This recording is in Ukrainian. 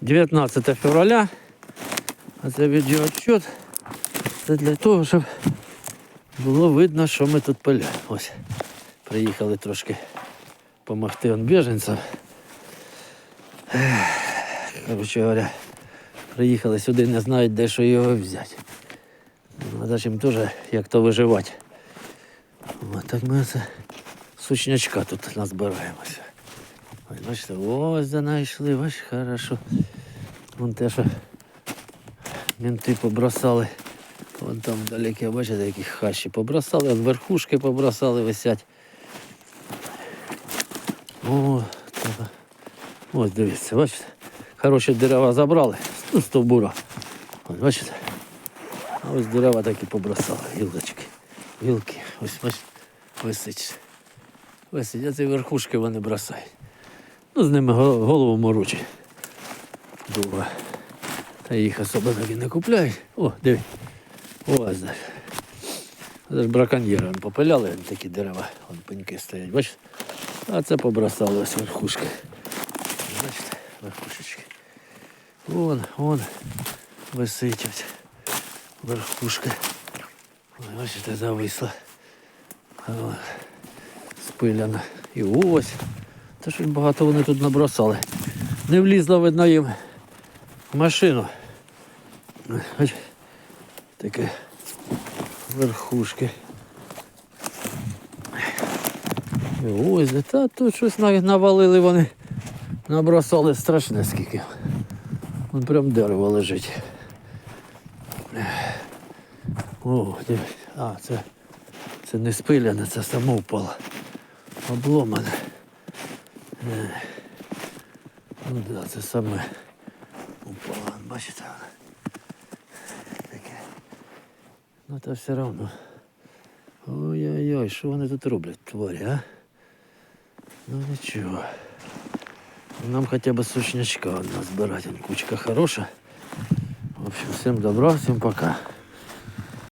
19 февраля. А це відеоотчет. Це для того, щоб було видно, що ми тут пиляємо. Ось. Приїхали трошки допомогти біженцям. Коротше говоря, приїхали сюди, не знають, де що його взяти. Треба ж їм теж як то виживати. От так ми це сучнячка тут назбираємося. Ой, бачите, ось знайшли, бач, хорошо. Вон те, що менти побросали. Вон там вдалеке, бачите, які хащі побросали, верхушки побросали, висять. О, треба. Ось дивіться, бачите. Хороші дерева забрали, ну, стовбура. Ось, бачите. А ось дерева так і побросали, гілочки. Гілки, ось бачите, висить. Висить, а ці верхушки вони бросають. Ну, з ними голову морочить. Довго. Та їх особо так і не купляють. О, диви. Ось так. Це ж браконьєри попиляли такі дерева, вон пеньки стоять, бачите? А це побросали ось верхушки. Бачите, верхушечки. Вон, вон висить ось верхушка. Бачите, зависла. Спиляна. І ось. Та щось багато вони тут набросали. Не влізла, видно, їм в машину. Ось таке верхушки. Ось, та тут щось навалили вони. Набросали страшне скільки. Вон прям дерево лежить. О, дивись. А, це, це не спиляне, це само впало. Обломане. Е. Ну да, це саме упало. Бачите? воно? Таке. Ну та все одно. Ой-ой-ой, що вони тут роблять, тварі, а? Ну нічого. Нам хоча б сушнячка одна збирати. Кучка хороша. В общем, всім добра, всім пока.